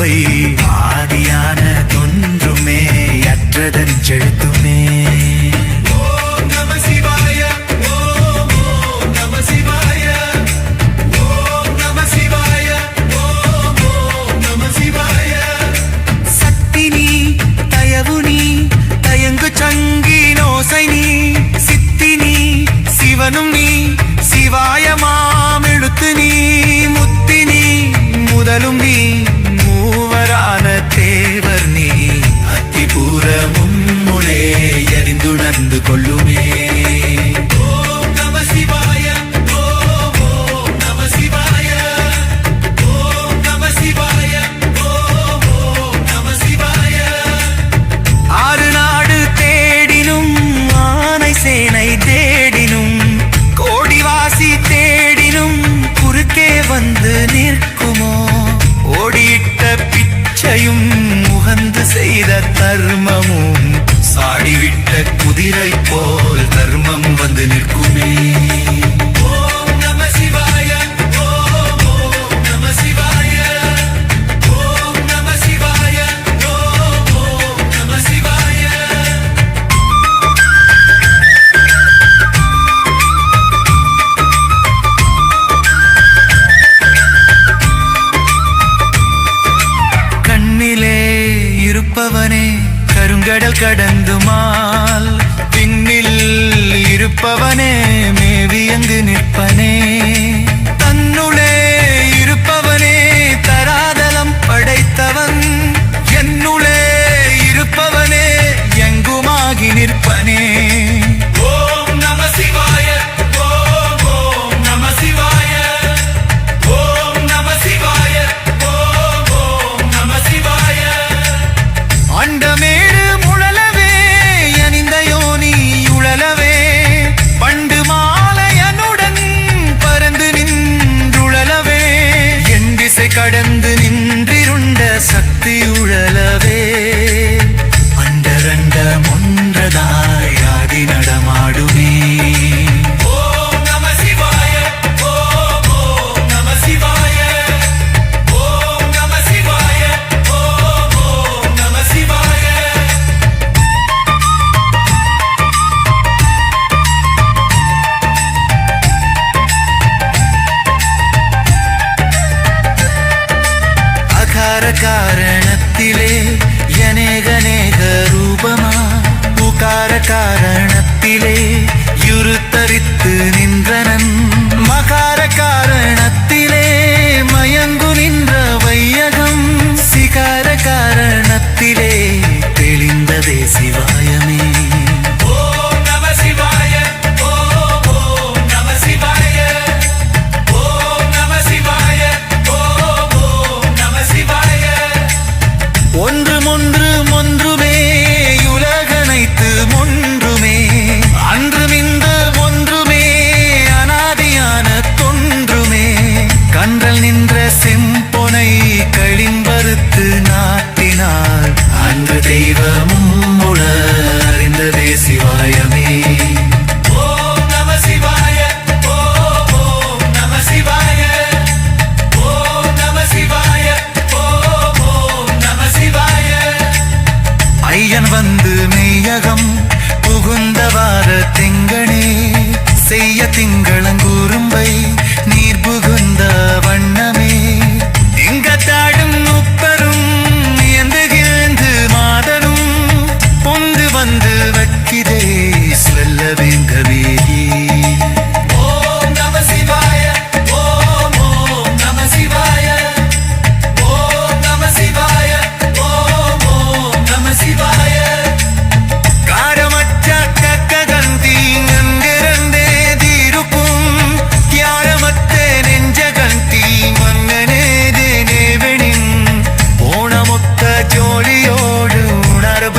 இவை ஆதியான தொன்றுமே அற்றதன் செழுத்துமே. குதிரை போல் தர்மம் வந்து நிற்குமே கடல் கடந்துமால் இருப்பவனே மேவி எங்கு நிற்பனே. காரணத்திலே அநேக ரூபமா? புகார காரணத்திலே செம்பொனை களிம்பறுத்து நாட்டினார். அந்த தெய்வமும் உணர்ந்ததே சிவாயமே. வந்து மெய்யகம் புகுந்த வார திங்கனே. செய்ய திங்களங்குறும்பை நீர் புகுந்த வண்ணம்.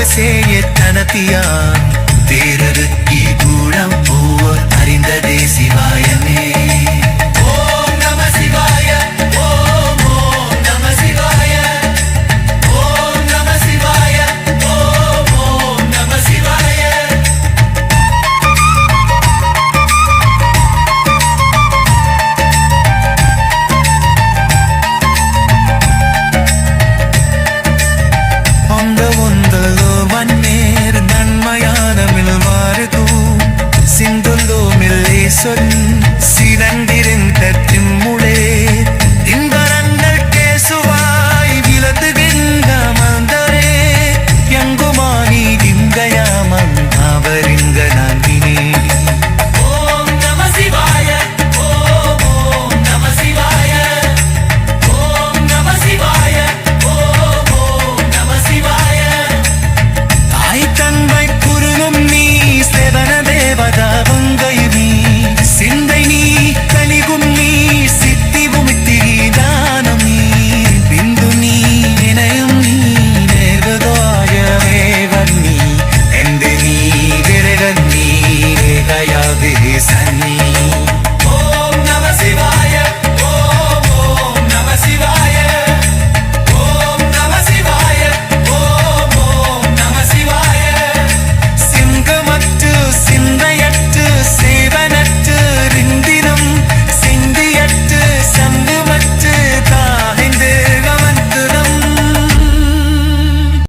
மனಸே எத்தனத்தியான் 세상